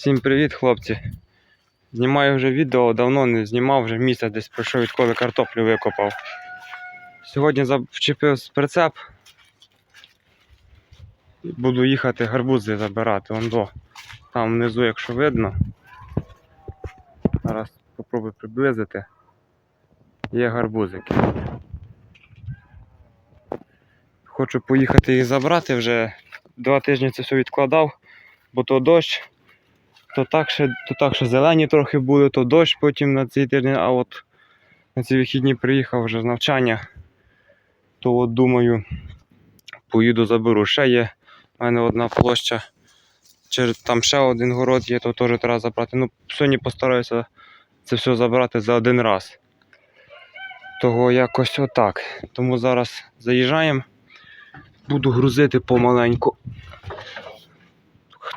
Всім привіт, хлопці. Знімаю вже відео, давно не знімав, вже місяць десь пройшов, відколи картоплю викопав. Сьогодні вчепив прицеп. Буду їхати гарбузи забирати. Вон до. Там внизу, якщо видно. Зараз попробую приблизити. Є гарбузики. Хочу поїхати їх забрати вже. Два тижні це все відкладав, бо то дощ. То так ще, то так ще зелені трохи були, то дощ потім на цей тиждень, а от на ці вихідні приїхав вже з навчання. То от думаю, поїду заберу. Ще є в мене одна площа. Там ще один город є, то теж треба забрати. Ну, сьогодні постараюся це все забрати за один раз. Того якось отак. Тому зараз заїжджаємо. Буду грузити помаленьку.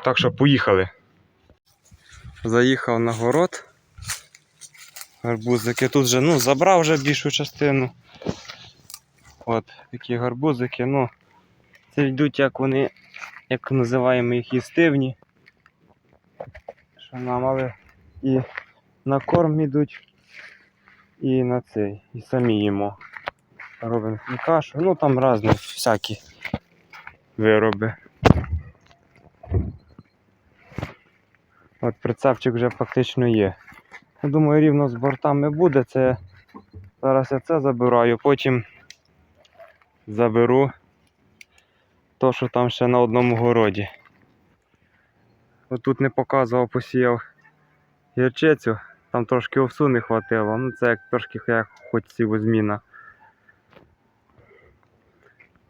Так що поїхали. Заїхав на город. Гарбузики. Тут вже ну, забрав вже більшу частину. От такі гарбузики. Ну, це йдуть, як вони, як називаємо їх їстивні. Що нам, але і на корм йдуть, і на цей, і самі їмо. Робимо кашу. Ну там різні всякі вироби. От прицепчик вже фактично є. Я думаю, рівно з бортами буде. Це зараз я це забираю, потім заберу то, що там ще на одному городі. От тут не показував, посіяв гірчицю, там трошки овсу не хватило. Ну це як трошки як хоч зміна.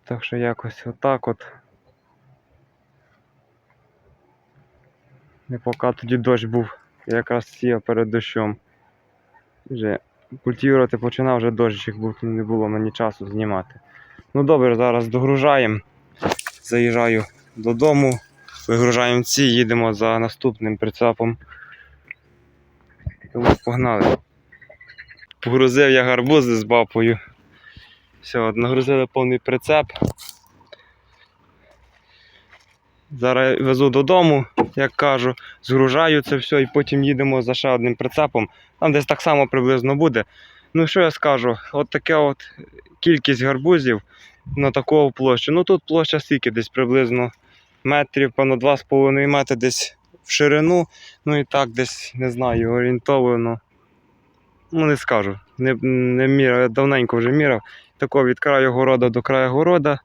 Так що якось отак от. Не поки тоді дощ був, я якраз сіяв перед дощом. Вже культивувати починав, вже дощик був, не було мені часу знімати. Ну добре, зараз догружаємо. Заїжджаю додому, вигружаємо ці, їдемо за наступним прицепом. Тому погнали. Погрузив я гарбузи з бабою. Все, нагрузили повний прицеп. Зараз везу додому, як кажу, згружаю це все і потім їдемо за ще одним прицепом. Там десь так само приблизно буде. Ну що я скажу, от таке от кількість гарбузів на таку площу. Ну тут площа скільки десь приблизно метрів, певно, 2,5 метри десь в ширину. Ну і так десь, не знаю, орієнтовано. Ну не скажу. Не, не міряв, я давненько вже міряв. Тако від краю города до краю города.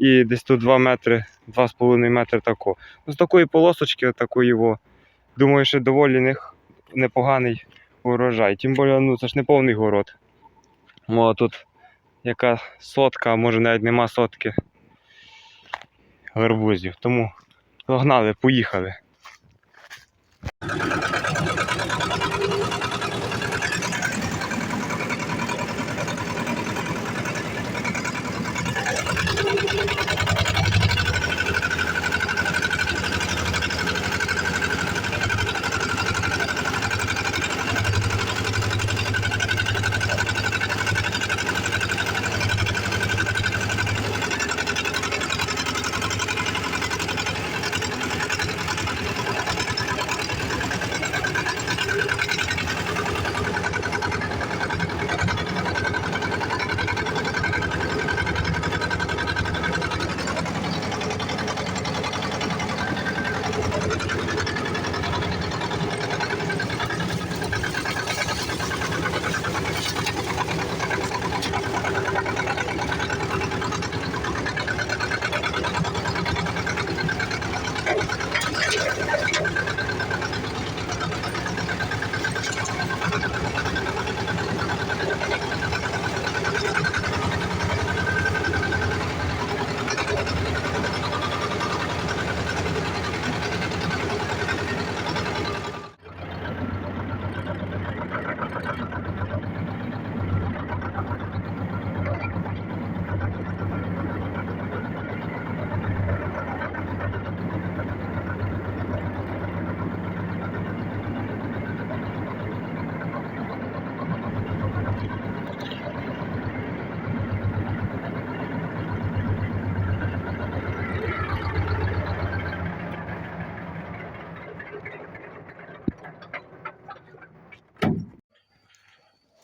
І десь тут 2 метри, 2,5 метри тако. З такої полосочки, такої во, думаю, що доволі не, непоганий урожай. Тим більше, ну це ж не повний город. А тут яка сотка, а може навіть нема сотки гарбузів. Тому погнали, поїхали.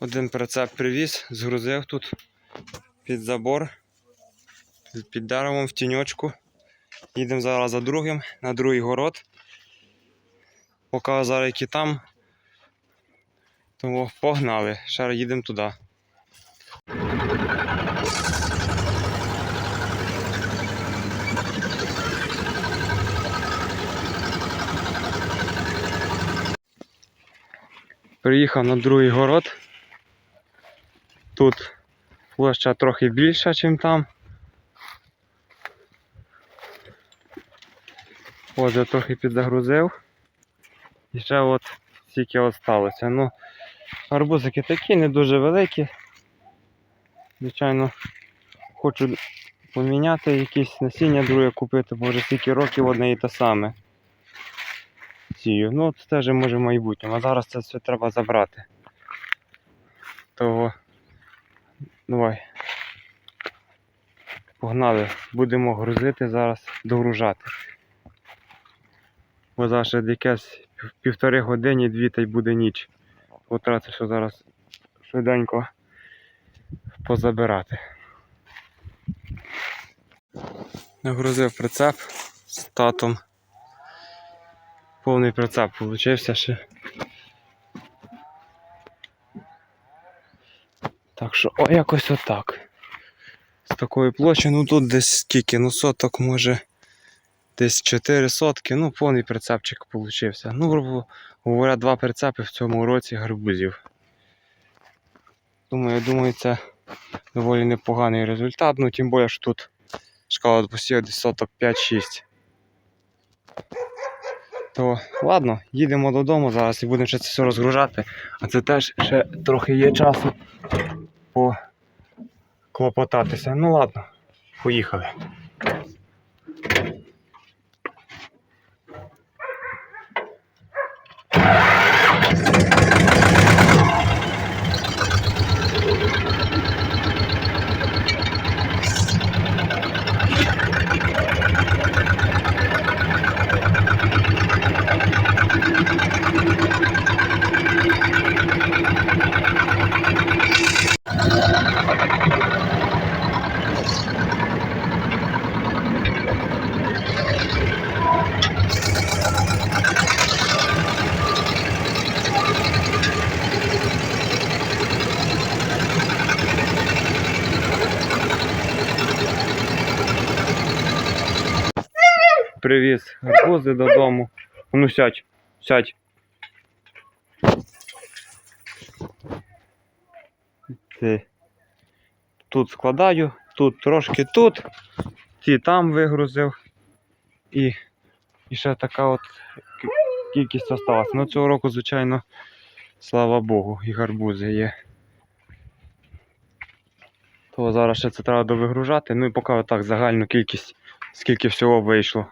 Один прицеп привіз, згрузив тут під забор, під деревом в тіньочку. Їдемо зараз за другим на другий город. Поки зараз які там. Тому погнали. Ще їдемо туди. Приїхав на другий город. Тут площа трохи більша, ніж там. От я трохи підзагрузив. І ще от стільки осталося. Ну, арбузики такі, не дуже великі. Звичайно, хочу поміняти якісь насіння друге купити, бо вже стільки років одне і те саме. Сію. Ну, це теж може в майбутньому. А зараз це все треба забрати. Того давай. Погнали, будемо грузити зараз, догружати. Бо зараз якесь півтори години, дві та й буде ніч. Це все зараз швиденько позабирати. Нагрузив прицеп з татом. Повний прицеп получився ще. Так що, о, якось отак. З такої площі, ну тут десь скільки, ну соток може десь 4 сотки, ну повний прицепчик получився. Ну, грубо говоря, два прицепи в цьому році гарбузів. Думаю, думаю, це доволі непоганий результат, ну тим більше, що тут шкала посів десь соток 5-6. То ладно, їдемо додому зараз і будемо ще це все розгружати. А це теж ще трохи є часу поклопотатися. Ну ладно, поїхали. Привіз гарбузи додому. Ну сядь, сядь. Ти. Тут складаю, тут трошки тут, ті там вигрузив. І, і ще така от кількість осталась. Ну цього року, звичайно, слава Богу, і гарбузи є. То зараз ще це треба довигружати. Ну і поки отак загальну кількість, скільки всього вийшло.